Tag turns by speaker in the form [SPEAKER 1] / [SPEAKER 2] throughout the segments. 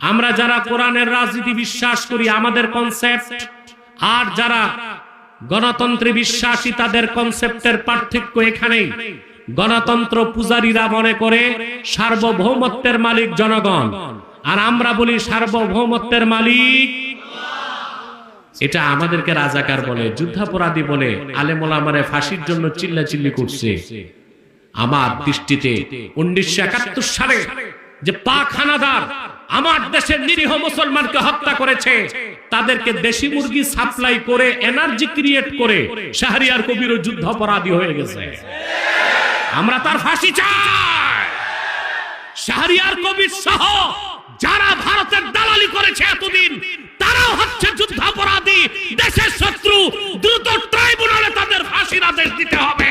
[SPEAKER 1] আমরা যারা কোরআনের রাজনীতি বিশ্বাস করি, আমাদের কনসেপ্ট আর যারা গণতন্ত্রে বিশ্বাসী, তাদের কনসেপ্টের পার্থক্য এখানেই। গণতন্ত্র পূজারীরা মনে করে সার্বভৌমত্বের মালিক জনগণ। আর আমরা বলি সার্বভৌমত্বের মালিক এটা আমাদেরকে রাজাকার বলে, যুদ্ধাপরাধী বলে আলেমোলামারে ফাঁসির জন্য চিল্লা চিল্লি করছে। আমার দৃষ্টিতে উনিশশো একাত্তর সালে যে পাক হানাদার আমার দেশের নিরীহ মুসলমানকে হত্যা করেছে। তাদেরকে দেশি মুরগি সাপ্লাই করে এনার্জি ক্রিয়েট করে শাহরিয়ার কবিরও যুদ্ধাপরাধী হয়ে গেছে। আমরা তার ফাঁসি চাই। শাহরিয়ার কবির সহ যারা ভারতের দালালি করেছে এতদিন তারাও হচ্ছে যুদ্ধাপরাধী দেশের শত্রু দ্রুত ট্রাইব্যুনালে তাদের ফাঁসির আদেশ দিতে হবে।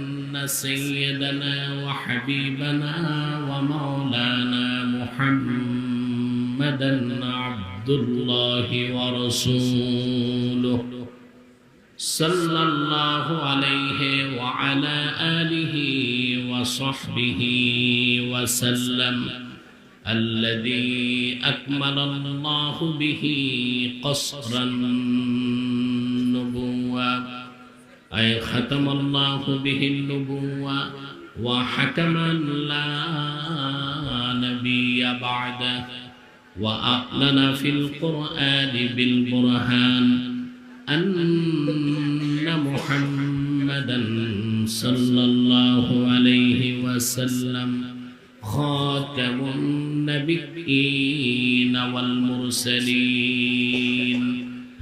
[SPEAKER 1] سيدنا وحبيبنا ومولانا محمدا عبد الله ورسوله صلى الله عليه وعلى آله وصحبه وسلم الذي أكمل الله به قصر النبوة أي ختم الله به النبوة وحكم لا نبي بعده وأعلن في القرآن بالبرهان أن محمدا صلى الله عليه وسلم خاتم النبيين والمرسلين.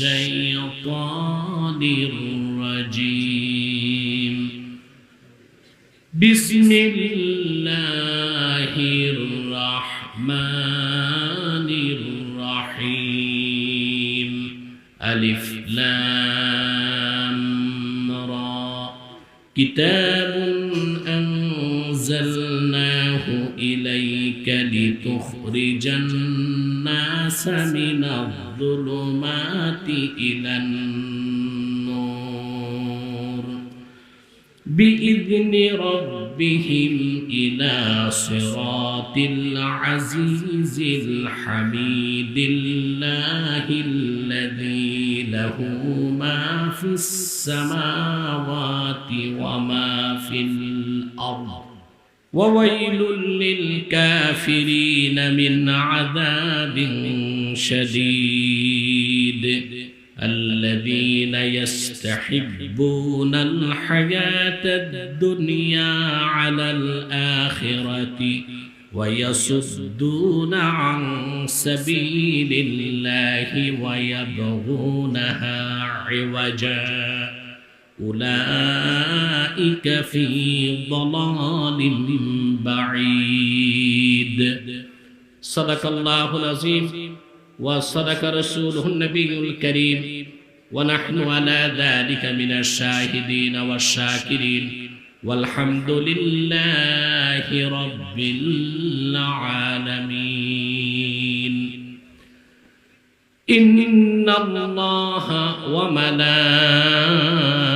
[SPEAKER 1] الشيطان الرجيم. بسم الله الرحمن الرحيم. ألف لام را. كتاب أنزلناه إليك لتخرج الناس من الظلمات إلى النور بإذن ربهم إلى صراط العزيز الحميد الله الذي له ما في السماوات وما في الأرض وويل للكافرين من عذاب شديد الذين يستحبون الحياة الدنيا على الآخرة ويصدون عن سبيل الله ويبغونها عوجا. أولئك في ضلال بعيد. صدق الله العظيم وصدق رسوله النبي الكريم. ونحن على ذلك من الشاهدين والشاكرين. والحمد لله رب العالمين. إن الله وملائكته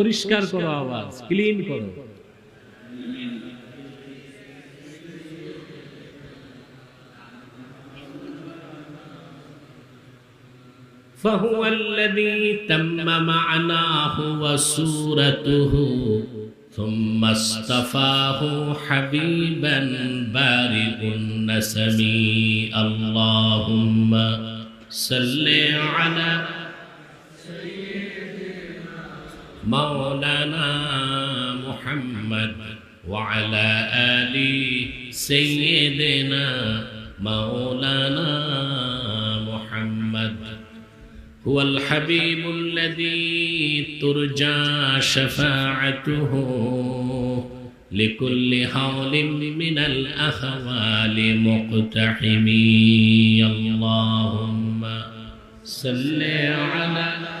[SPEAKER 2] পরিষ্কার করো আওয়াজ ক্লিন করো فهو الذي تم معناه وسورته ثم اصطفاه حبيبا بارئ النسم اللهم صل على مولانا محمد وعلى آل سيدنا مولانا محمد. هو الحبيب الذي ترجى شفاعته لكل حول من الأهوال مقتحمي. اللهم صل على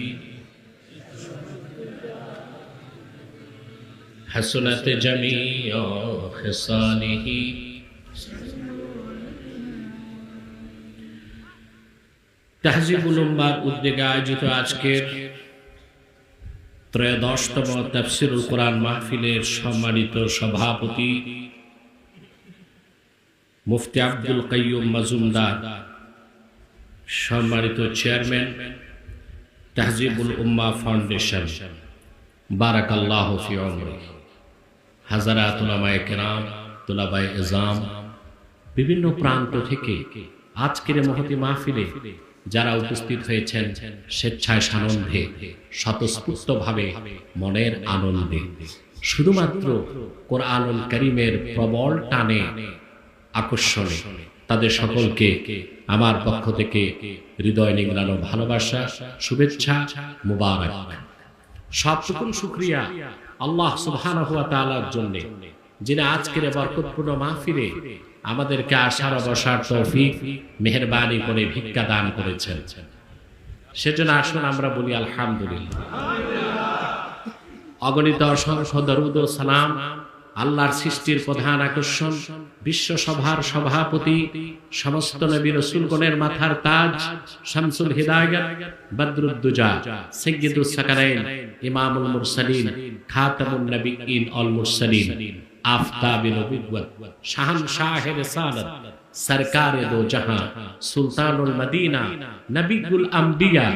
[SPEAKER 2] حسنت جميع خصاله তাহজিবুল উম্মার উদ্যোগে আয়োজিত আজকের ত্রয়োদশতম তাফসিরুল কোরআন মাহফিলের সম্মানিত সভাপতি মুফতি আব্দুল কাইয়ুম মাজুমদার সম্মানিত চেয়ারম্যান তাহজিবুল উম্মা ফাউন্ডেশন বারাকাল্লাহ ফি উমরি হাজারাত উলামায়ে কেরাম, তুলাবায়ে এজাম, বিভিন্ন প্রান্ত থেকে আজকের মহতি মাহফিলে যারা উপস্থিত হয়েছেন স্বেচ্ছায় সানন্দে, স্বতঃস্ফূর্তভাবে মনের আনন্দে। শুধুমাত্র কোরআনুল করিমের প্রবল টানে, আকর্ষণে তাদের সকলকে আমার পক্ষ থেকে হৃদয় নিংড়ানো ভালোবাসা, শুভেচ্ছা, মুবারক। সবটুকুন শুক্রিয়া আল্লাহ তাআলার জন্য, যিনি আজকের বরকতপূর্ণ মাহফিলে আমাদেরকে আসার ও বসার তৌফিক, মেহেরবানি করে, ভিক্ষা দান করেছেন। সেজন্য আসুন আমরা বলি আলহামদুলিল্লাহ। অগণিত অসংখ্য দরুদ ও সালাম, আল্লাহর সৃষ্টির প্রধান আকর্ষণ বিশ্ব সভার সভাপতি, সমস্ত নবী রসুলগণের মাথার তাজ, শামসুল হিদায়াত, বদরুদ্দুজা সৈয়দুস সাকারাইন ইমামুল মুরসালিন, খাতামুন নবিয়্যিন অল মুরসালিন আফতাব নবুওয়াত শাহনশাহ রিসালাত, সরকার দো জাহাं, সুলতানুল মদিনা, নবিগুল আম্বিয়া,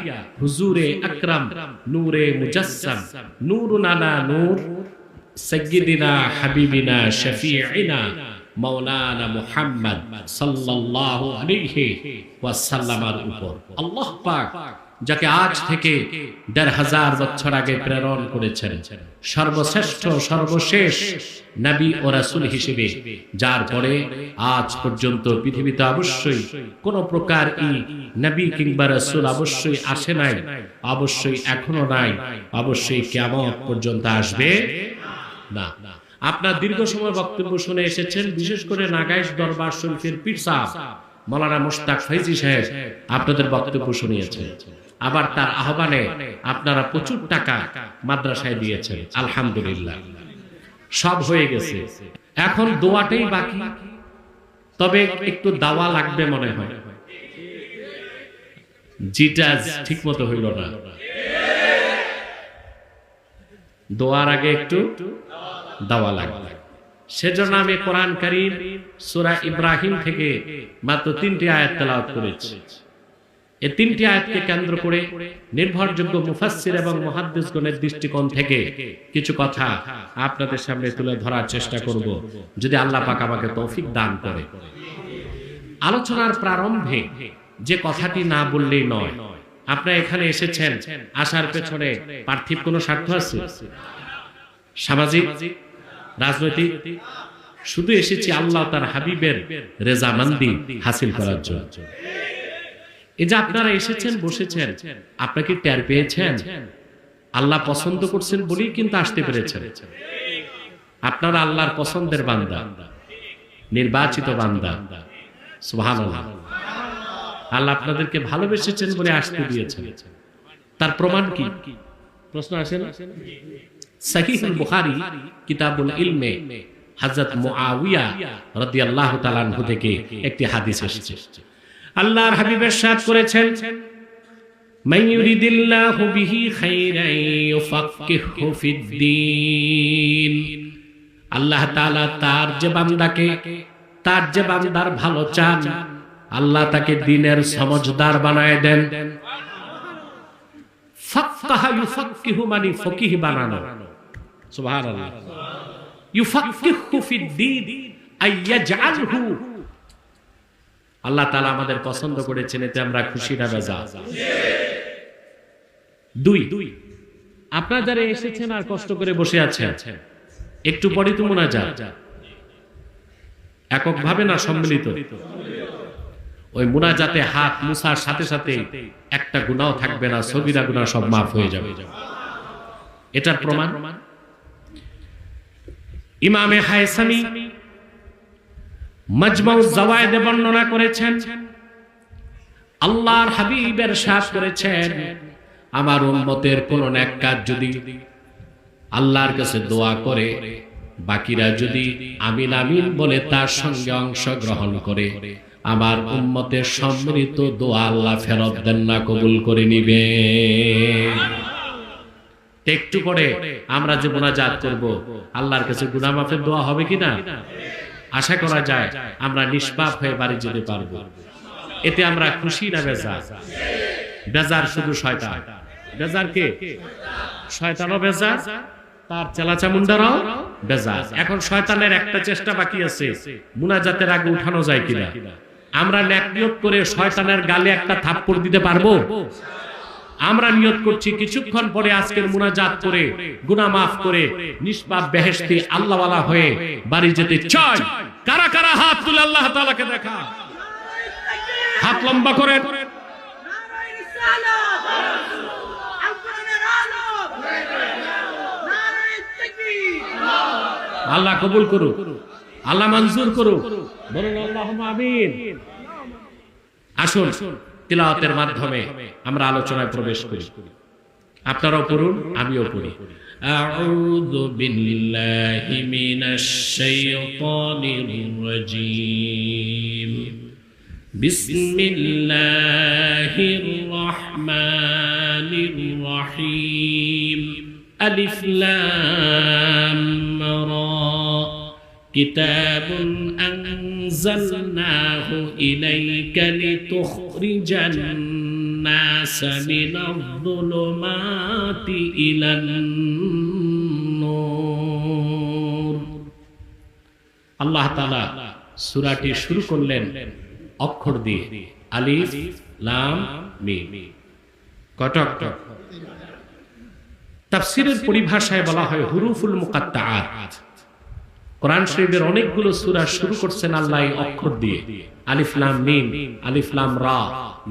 [SPEAKER 2] হুজুরে আকরাম, নূরে মুজাসসাম, নূরুন আলা নূর, সৈয়দিনা হাবিবিনা শফিঈনা, মাওলানা মুহাম্মদ সাল্লাল্লাহু আলাইহি ওয়াসাল্লামের উপর। আল্লাহ পাক যাকে আজ থেকে দেড় হাজার বছর আগে প্রেরণ করেছেন। সর্বশ্রেষ্ঠ, সর্বশেষ নবী ও রাসূল হিসেবে, যার পরে আজ পর্যন্ত পৃথিবীতে অবশ্যই কোন প্রকার ই নবী কিংবা রাসূল অবশ্যই আসে নাই, অবশ্যই এখনও নাই, অবশ্যই কেমন পর্যন্ত আসবে না। আপনার দীর্ঘ সময় বক্তব্য শুনে এসেছেন, বিশেষ করে নাগাইশ দরবার শরীফের পীর সাহেব, মৌলানা মুশতাক ফাইজি সাহেব, আপনাদের বক্তব্য শুনিয়েছেন। আবার তার আহ্বানে আপনারা প্রচুর টাকা মাদ্রাসায় দিয়েছেন। আলহামদুলিল্লাহ। সব হয়ে গেছে। এখন দোয়াটাই বাকি। তবে একটু দাওয়া লাগবে মনে হয়। জিটা ঠিক মতো হইল না। দোয়ার আগে একটু দাওয়া লাগবে। সেজন্য আমি কোরআন করিম, সূরা ইব্রাহিম থেকে মাত্র তিনটি আয়াত তেলাওয়াত করেছি। এই তিনটি আয়াতকে কেন্দ্র করে নির্ভরযোগ্য মুফাসসির এবং মুহাদ্দিসগণের দৃষ্টিকোণ থেকে কিছু কথা আপনাদের সামনে তুলে ধরার চেষ্টা করব, যদি আল্লাহ পাক আমাকে তৌফিক দান করে। আলোচনার প্রারম্ভে যে কথাটি না বললেই নয়, আপনারা এখানে এসেছেন, আসার পেছনে পার্থিব কোনো স্বার্থ আছে? সামাজিক, রাজনৈতিক? শুধু এসেছি আল্লাহ তার হাবিবের রেজামান্দি হাসিল করার জন্য। এই যে আপনারা এসেছেন, বসেছেন আপনাকে টের পেয়েছেন? আল্লাহ পছন্দ করছেন বলেই কিন্তু আসতে পেরেছেন। আপনারা আল্লাহর পছন্দের বান্দা, নির্বাচিত বান্দা। আল্লাহ আপনাদেরকে ভালোবেসেছেন বলে আসতে দিয়েছেন। তার প্রমাণ কি? প্রশ্ন আসে না সহিহুল বুখারী কিতাবুল ইলমে হযরত মুআবিয়া রাদিয়াল্লাহু তাআলা থেকে একটি হাদিস এসেছে। আল্লাহর হাবিবের সাথ করেছেন। আল্লাহ তার যে বান্দাকে, তার যে বান্দার ভালো চান, আল্লাহ তাকে দিনের সমজদার বানায় দেন। মানে বানানো। আল্লাহ তাআলা আমাদের পছন্দ করেছেন, এতে আমরা খুশি না বেজা। দুই, আপনারা যারা এসেছেন আর কষ্ট করে বসে আছেন, একটু পরে তো মোনাজাত। এককভাবে না, সম্মিলিত? ওই মুনাজাতে হাত মুসার সাথে সাথে একটা গুনাও থাকবে না সবিরা গুনাহ সব মাফ হয়ে যাবে। এটার প্রমাণ? ইমামে হায়সামি মজমাউ জাওয়ায়েদে বর্ণনা করেছেন, আল্লাহর হাবিবের সাথ করেছেন, আমার উম্মতের কোন এক কাজ যদি আল্লাহর কাছে দোয়া করে, বাকিরা যদি আমিন আমিন বলে তার সঙ্গে অংশগ্রহণ করে, আমার উম্মতের সম্মিলিত দোয়া আল্লাহ ফেরত দেন না, কবুল করে নিবে। একটু পরে আমরা যে মোনাজাত করব, আল্লাহর কাছে গুনাহ মাফের দোয়া হবে কিনা? আশা করা যায় আমরা নিষ্পাপ হয়ে বাড়ি যেতে পারব। এতে আমরা খুশি না বেজার? বেজার? শুধু শয়তান। বেজার কে? শয়তানও বেজার? তার চেলাচামুন্ডারাও বেজার। এখন শয়তানের একটা চেষ্টা বাকি আছে। মুনাজাতের আগে উঠানো যায় কিনা? আমরা ন্যাক নিয়োগ করে শয়তানের গালে একটা থাপ্পড় দিতে পারব? আমরা নিয়ত করছি কিছুক্ষণ পরে আজকের মুনাজাত করে, গুনাহ মাফ করে, নিষ্পাপ বেহেশতি আল্লাহওয়ালা হয়ে বাড়ি যেতে চাই। কারা কারা হাত তুলে আল্লাহ তাআলাকে দেখা? হাত লম্বা করে আল্লাহ কবুল করুক। আল্লাহ মঞ্জুর করুক। বলুন আমিন। আসুন। তিলাওয়াতের মাধ্যমে আমরা আলোচনায় প্রবেশ করি আপনারাও পড়ুন আমিও পড়ি أعوذ بالله من الشيطان الرجيم بسم الله الرحمن الرحيم ألف لام را كتاب أنزلناه إليك لتخرج الناس من الظلمات إلى النور আল্লাহ তাআলা সূরাটি শুরু করলেন অক্ষর দিয়ে আলিফ লাম মিম কটক তাফসীরের পরিভাষায় বলা হয় হুরুফুল মুকাত্তাআত কোরআন শরীফের অনেকগুলো সূরা শুরু করছেন আল্লাহ অক্ষর দিয়ে। আলিফ লাম মিম, আলিফ লাম রা,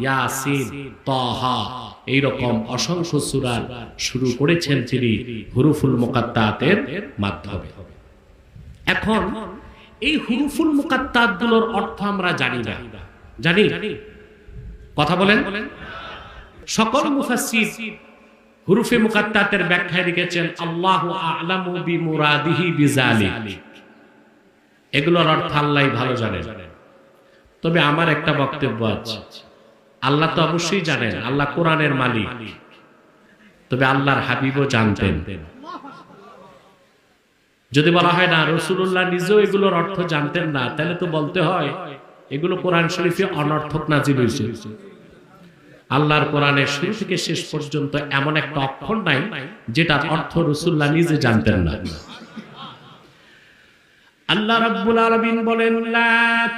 [SPEAKER 2] ইয়াসিন, তাহা। এই রকম অসংখ্য সূরা শুরু করেছেন তিনি হুরুফুল মুকাত্তাতের মাধ্যমে। এখন এই হুরুফুল মুকাত্তাতগুলোর অর্থ আমরা জানি না। জানি? কথা বলেন। সকল মুফাসসির হুরুফে মুকাত্তাতের ব্যাখ্যায় লিখেছেন, আল্লাহু আ'লামু বিমুরাদিহি বিজালিক। এগুলোর অর্থ আল্লাহই ভালো জানেন। তবে আমার একটা বক্তব্য আছে। আল্লাহ তো অবশ্যই জানেন, আল্লাহ কোরআনের মালিক। তবে আল্লাহর হাবিবও জানতেন। যদি বলা হয় না রসুল্লাহ নিজেও এগুলোর অর্থ জানতেন না, তাহলে তো বলতে হয়, এগুলো কোরআন শরীফে অনর্থক নাজিল হয়েছে। আল্লাহর কোরআনের শুরু থেকে শেষ পর্যন্ত এমন একটা অক্ষর নাই, যেটার অর্থ রসুল্লাহ নিজে জানতেন না। আল্লাহ রাব্বুল আলামিন বলেন লা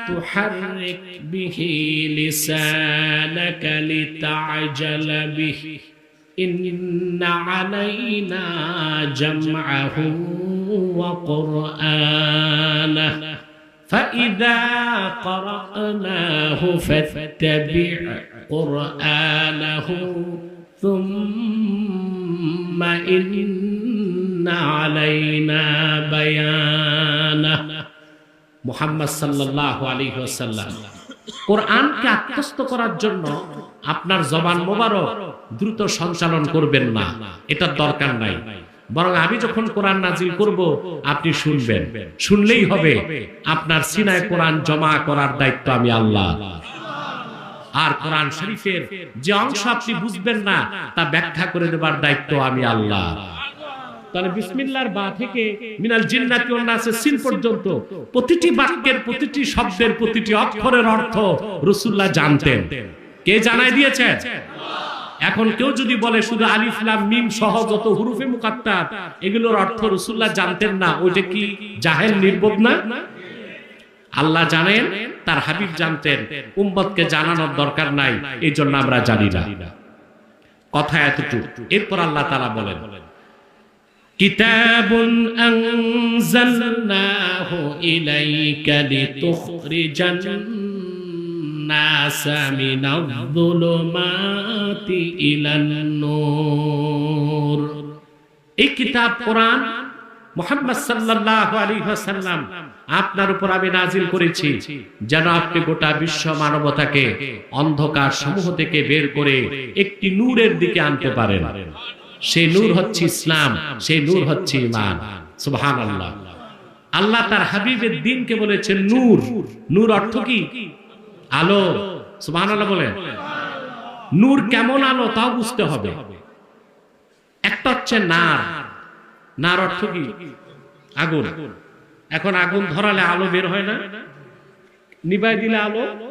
[SPEAKER 2] তুহাররিক বিহি লিসানাকা লিতা'জালা বিহি ইন্না আলাইনা জামআহু ওয়া কুরআনাহ فإذا قرأناه فاتبع قرآنه ثم إن علينا মোহাম্মদ সাল্লাহ আলী কোরআনকে আত্মস্থ করার জন্য আপনার জবান মোবারক দ্রুত সঞ্চালন করবেন না। এটার দরকার নাই। বরং আমি যখন কোরআন নাজিল করব, আপনি শুনবেন। শুনলেই হবে, আপনার সিনায় কোরআন জমা করার দায়িত্ব আমি আল্লাহ। আর কোরআন শরীফের যে অংশ আপনি বুঝবেন না, তা ব্যাখ্যা করে দেবার দায়িত্ব আমি আল্লাহ। তাহলে বিসমিল্লাহর বা থেকে মিনাল জিন্নাতি নাসের সিন পর্যন্ত প্রতিটি বাক্যের প্রতিটি শব্দের প্রতিটি অক্ষরের অর্থ রাসূলুল্লাহ জানতেন। কে জানাই দিয়েছেন? এখন কেউ যদি বলে শুধু আলিফ, লাম, মিম সহ যত হুরুফে মুকাত্তার এগুলোর অর্থ রাসূলুল্লাহ জানতেন না ওইটা কি, জাহেল, নির্বোধ না? আল্লাহ জানেন, তার হাবিব জানতেন, উম্মতকে জানানোর দরকার নাই এই জন্য আমরা জানি না। কথা এতটুকু। এরপর আল্লাহ তাআলা বলেন كتاب أنزلناه إليك لتخرج الناس من الظلمات إلى النور এই কিতাব কোরআন মোহাম্মদ সাল্লাল্লাহু আলাইহি ওয়াসাল্লাম আপনার উপর আমি নাজিল করেছি যেন আপনি গোটা বিশ্ব মানবতাকে অন্ধকার সমূহ থেকে বের করে একটি নূরের দিকে আনতে পারেন সেই নূর হচ্ছে ইসলাম সেই নূর হচ্ছে ইমান সুবহান আল্লাহ আল্লাহ তার হাবিবের দিনকে বলেছেন নূর। নূর। অর্থ কি? আলো। সুবহান আল্লাহ বলেন। নূর কেমন আলো তাও বুঝতে হবে। একটা হচ্ছে নার। নার। অর্থ কি? আগুন। এখন আগুন ধরালে আলো বের হয় না? নিবাই দিলে আলো?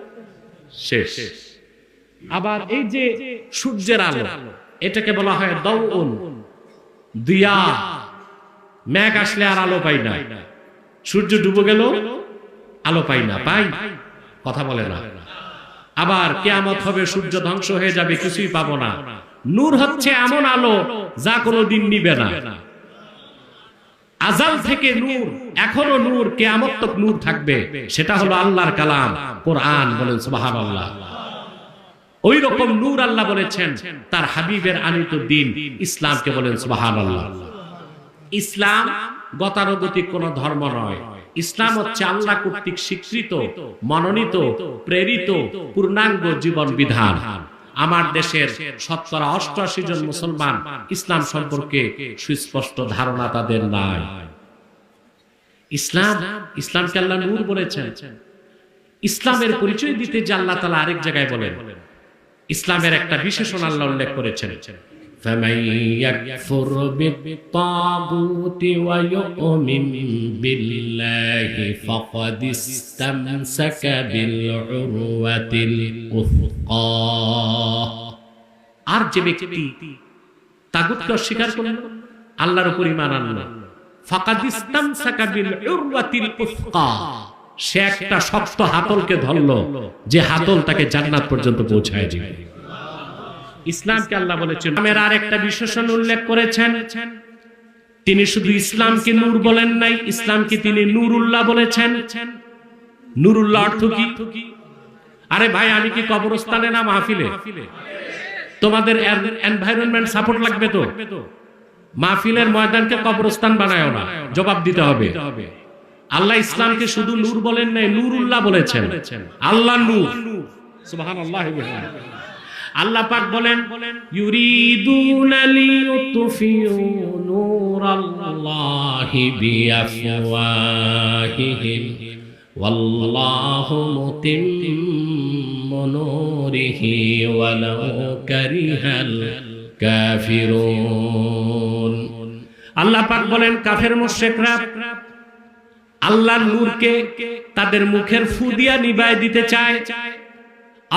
[SPEAKER 2] শেষ। আবার এই যে সূর্যের আলো। এটাকে বলা হয় দৌন দিয়া মেঘ আসলে আর আলো পাই না। সূর্য ডুবে গেল, আলো পাই না। পাই? কথা বলে না। আবার কেয়ামত হবে, সূর্য ধ্বংস হয়ে যাবে, কিছুই পাবো না। নূর হচ্ছে এমন আলো যা কোনো দিন নিবে না। আজাল থেকে নূর, এখনও নূর, কেয়ামত নূর থাকবে। সেটা হলো আল্লাহর কালাম, কোরআন বলেন, সুবহানাল্লাহ। ওই রকম নূর আল্লাহ বলেছেন, তার হাবিবের আনিত দিন ইসলামকে বলেন সুবহানাল্লাহ। ইসলাম গতানুগতিক কোন ধর্ম নয়। ইসলাম হচ্ছে আল্লাহ কর্তৃক স্বীকৃত, মনোনীত, প্রেরিত, পূর্ণাঙ্গ জীবন বিধান। আমার দেশের শতকরা অষ্টআশি জন মুসলমান ইসলাম সম্পর্কে সুস্পষ্ট ধারণা তাদের নাই। ইসলাম, ইসলামকে আল্লাহ নূর বলেছেন। ইসলামের পরিচয় দিতে যে আল্লাহ তালা আরেক জায়গায় বলেন ইসলামের একটা বিশেষণ আল্লাহ উল্লেখ করেছেন فمن يكفر بالطاغوت ويؤمن بالله فقد استمسك بالعروة الوثقى আর যে ব্যক্তি তাগুতকে অস্বীকার করল আল্লাহর উপর ঈমান আনল ফাকাদ ইস্তামসাকা বিল উরওয়াতিল উসকা সে একটা শক্ত হাতলকে ধরলো, যে হাতল তাকে জান্নাত পর্যন্ত পৌঁছায় দিবে ইসলামকে আল্লাহ বলেছেন নামের আর একটা বিশেষণ উল্লেখ করেছেন। তিনি শুধু ইসলামকে নূর বলেন নাই, ইসলামকে তিনি নূরুল্লাহ বলেছেন। নূরুল্লাহ অর্থ কি? আরে ভাই, আমি কি কবরস্থানে না মাহফিলে? তোমাদের এনভায়রনমেন্ট সাপোর্ট লাগবে তো? মাহফিলের ময়দানকে কবরস্থান বানায় না, জবাব দিতে হবে। আল্লাহ ইসলামকে শুধু নূর বলেন নাই, নূরুল্লাহ বলেছেন। আল্লাহ নূর। সুবহানাল্লাহ আল্লাহ পাক বলেন, ইউরিদুনা লিয়ুতফিউ নূরাল্লাহি বিআফওয়াহিহিম, ওয়াল্লাহু মুতিম্মু নূরিহি ওয়ালাউ কারিহাল কাফিরুন। আল্লাহ পাক বলেন, কাফের মুশরিকরা আল্লাহর নূরকে তাদের মুখের ফু দিয়া নিবায় দিতে চায়।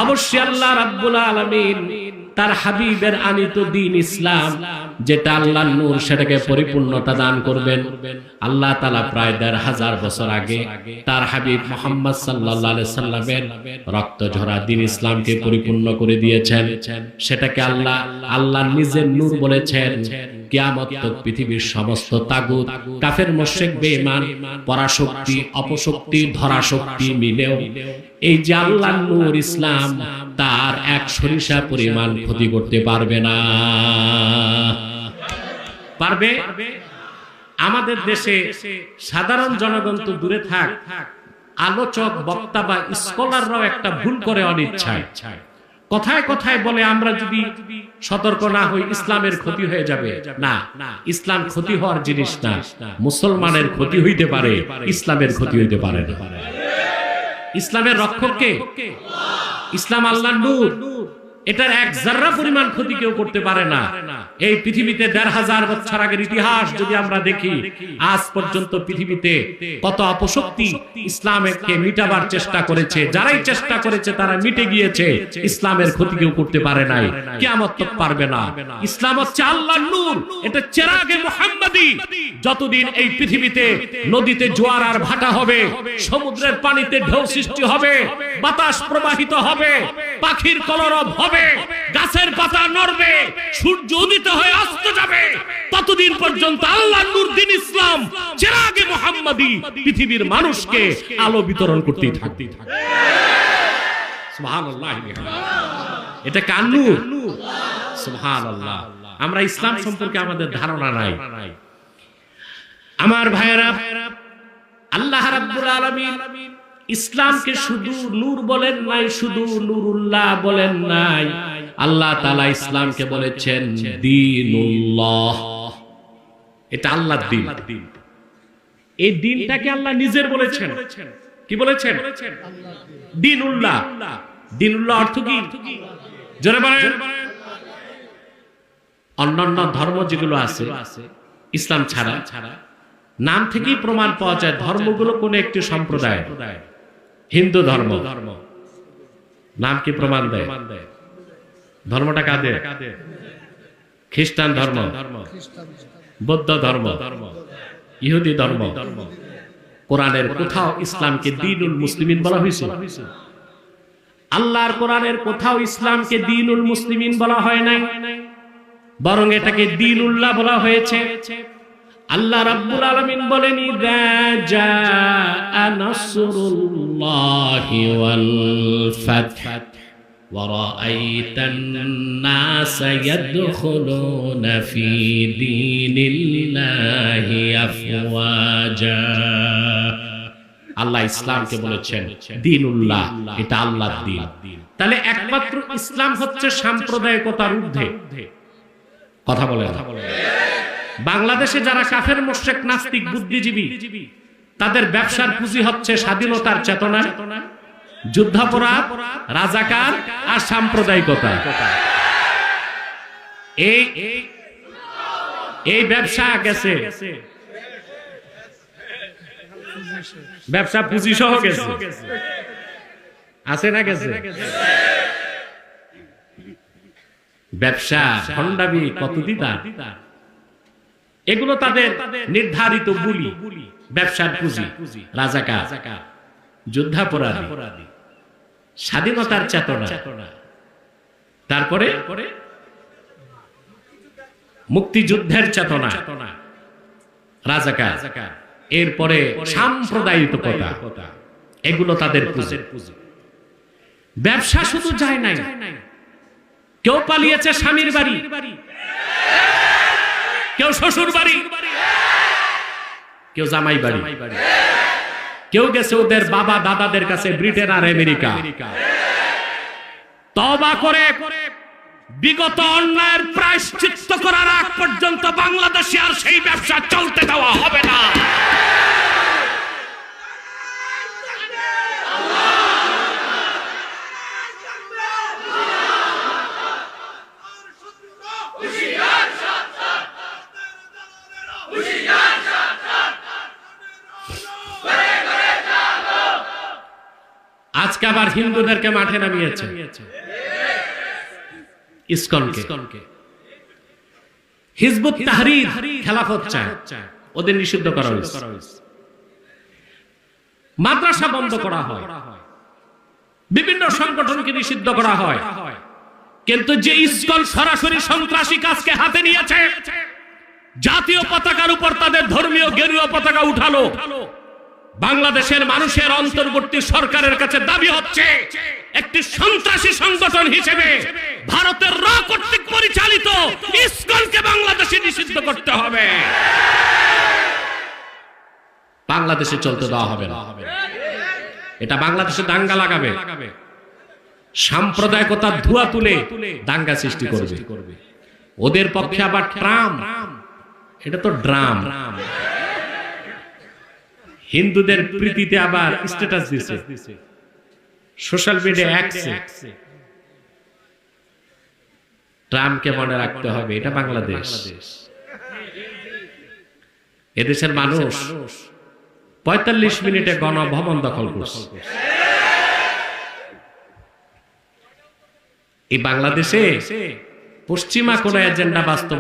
[SPEAKER 2] অবশ্যই আল্লাহ রাব্বুল আলামিন তার হাবিবের আনিত দিন ইসলাম, যেটা আল্লাহ নূর সেটাকে পরিপূর্ণতা দান করবেন। আল্লাহ তালা প্রায় দেড় হাজার বছর আগে তার হাবিব মোহাম্মদ সাল্লাহ সাল্লামের রক্ত ঝরা দিন ইসলামকে পরিপূর্ণ করে দিয়েছেন। সেটাকে আল্লাহ আল্লাহ নিজের নূর বলেছেন। পৃথিবীর সমস্ত তাগুত, কাফের পরাশক্তি, অপশক্তি, ধরাশক্তি মিলেও এই ইসলাম, তার এক সরিষা পরিমাণ ক্ষতি করতে পারবে না। পারবে? আমাদের দেশে সাধারণ জনগণ তো দূরে থাক, আলোচক, বক্তা বা স্কলাররাও একটা ভুল করে অনিচ্ছায়। কথায় কথায় বলে, আমরা যদি সতর্ক না হই, ইসলামের ক্ষতি হয়ে যাবে। না, ইসলাম ক্ষতি হওয়ার জিনিস না। মুসলমানের ক্ষতি হইতে পারে, ইসলামের ক্ষতি হইতে পারে না। ইসলামের রক্ষককে ইসলাম আল্লাহ নূর। এটার এক জাররা পরিমাণ ক্ষতি কেউ করতে পারে না। এই পৃথিবীতে দেড় হাজার বছর আগের ইতিহাস যদি আমরা দেখি, আজ পর্যন্ত পৃথিবীতে কত অপশক্তি ইসলামকে মিটাবার চেষ্টা করেছে। যারাই চেষ্টা করেছে, তারা মিটে গিয়েছে। ইসলামের ক্ষতি কেউ করতে পারে নাই। কেমন তো পারবে না। ইসলাম হচ্ছে আল্লাহ নূর। এটা চেরাগে মোহাম্মদী। যতদিন এই পৃথিবীতে নদীতে জোয়ার আর ভাটা হবে, সমুদ্রের পানিতে ঢেউ সৃষ্টি হবে, বাতাস প্রবাহিত হবে পাখির কলরব হবে গাছের পাতা নড়বে সূর্য উদিত হয়ে অস্ত যাবে। ততদিন পর্যন্ত আল্লাহ নূর দিন ইসলাম চেরাগে মোহাম্মদী পৃথিবীর মানুষকে আলো বিতরণ করতেই থাকতে থাকবে। সুবহানাল্লাহ এটা কান্নু সুবহানাল্লাহ। আমরা ইসলাম সম্পর্কে আমাদের ধারণা নাই। আমার ভাইয়েরা আল্লাহ রাব্বুল আলামিন ইসলামকে শুধু নূর বলেন নাই, শুধু নুরুল্লাহ বলেন নাই। আল্লাহ তাআলা ইসলামকে বলেছেন দীনুল্লাহ। এটা আল্লাহর দিন। এই দিনটাকে আল্লাহ নিজের বলেছেন। কি বলেছেন? দিনুল্লাহ। দিনুল্লাহ অর্থ কি? অন্যান্য ধর্ম যেগুলো আছে, ইসলাম ছাড়া ছাড়া, নাম থেকেই প্রমাণ পাওয়া যায়, ধর্মগুলো কোন একটি সম্প্রদায়। হিন্দু ধর্ম। ধর্ম। নাম কি প্রমাণ দেয়? ধর্মটা কাদের? খ্রিস্টান ধর্ম। বৌদ্ধ ধর্ম। ইহুদি ধর্ম। কোরআনের কোথাও ইসলামকে দিনুল মুসলিমিন বলা হয়েছে। আল্লাহর কোরআনের কোথাও ইসলামকে দিনুল মুসলিমিন বলা হয় নাই। বরং এটাকে দিনুল্লাহ বলা হয়েছে। আল্লাহ রাব্বুল আলামিন বলেন ইযা জাআ নাসরুল্লাহি ওয়াল ফাতহ ورأيت الناس يدخلون في دين الله أفواجا আল্লাহ ইসলামকে বলেছেন দিনুল্লাহ এটা আল্লাহর দিন তাহলে একমাত্র ইসলাম হচ্ছে সাম্প্রদায়িকতার ঊর্ধ্বে কথা বলে কথা বলে বাংলাদেশে যারা কাফের মোশেক নাস্তিক, বুদ্ধিজীবী, তাদের ব্যবসার পুঁজি হচ্ছে স্বাধীনতার চেতনা, যুদ্ধাপরাধ, রাজাকার আর সাম্প্রদায়িকতা। এই এই ব্যবসা গেছে। ব্যবসা পুঁজি সহ গেছে। আছে না গেছে? ব্যবসা ভণ্ডামি কত দিদা এগুলো তাদের নির্ধারিত বুলি ব্যবসার পুঁজি রাজাকার যুদ্ধাপরাধী স্বাধীনতার চেতনা। তারপরে মুক্তিযুদ্ধের চেতনা রাজাকার। এরপরে সাম্প্রদায়িকতা এগুলো তাদের পুঁজি। ব্যবসা শুধু যায় নাই। কেউ পালিয়েছে স্বামীর বাড়ি। কেউ শ্বশুর বাড়ি, কেউ জামাই বাড়ি, কেউ গেছে ওদের বাবা দাদাদের কাছে ব্রিটেন আর আমেরিকা। তবা করে বিগত অন্যায়ের প্রায়শ্চিত্ত করার আগ পর্যন্ত বাংলাদেশে আর সেই ব্যবসা চলতে দেওয়া হবে না। আবার হিন্দুদেরকে মাঠে নামিয়েছে। ইসকনকে। হিজবুত তাহরির খেলাফত চায়। ওদের নিষিদ্ধ করা হয়েছে। মাদ্রাসা বন্ধ করা হয়। বিভিন্ন সংগঠনকে নিষিদ্ধ করা হয়। কিন্তু যে ইসকন সরাসরি সন্ত্রাসী কাজকে হাতে নিয়েছে। জাতীয় পতাকার উপর তাদের ধর্মীয় গেরুয়া পতাকা উঠালো। বাংলাদেশের মানুষের অন্তর্বর্তী সরকারের কাছে দাবি হচ্ছে, একটি সন্ত্রাসী সংগঠন হিসেবে ভারতের র কর্তৃক পরিচালিত ইসকনকে বাংলাদেশে নিষিদ্ধ করতে হবে। বাংলাদেশে চলতে দেওয়া হবে না। এটা বাংলাদেশে দাঙ্গা লাগাবে। সাম্প্রদায়িকতার ধোয়া তুলে দাঙ্গা সৃষ্টি করবে। ওদের পক্ষে আবার ট্রাম এটা তো ড্রাম। হিন্দুদের প্রীতিতে আবার স্ট্যাটাস দিছে। সোশ্যাল মিডিয়া অ্যাক্সে ট্রাম্পকে মনে রাখতে হবে এটা বাংলাদেশ। এদেশের মানুষ পঁয়তাল্লিশ মিনিটে গণভবন দখল করছে। এই বাংলাদেশে পশ্চিমা কোন এজেন্ডা বাস্তবায়ন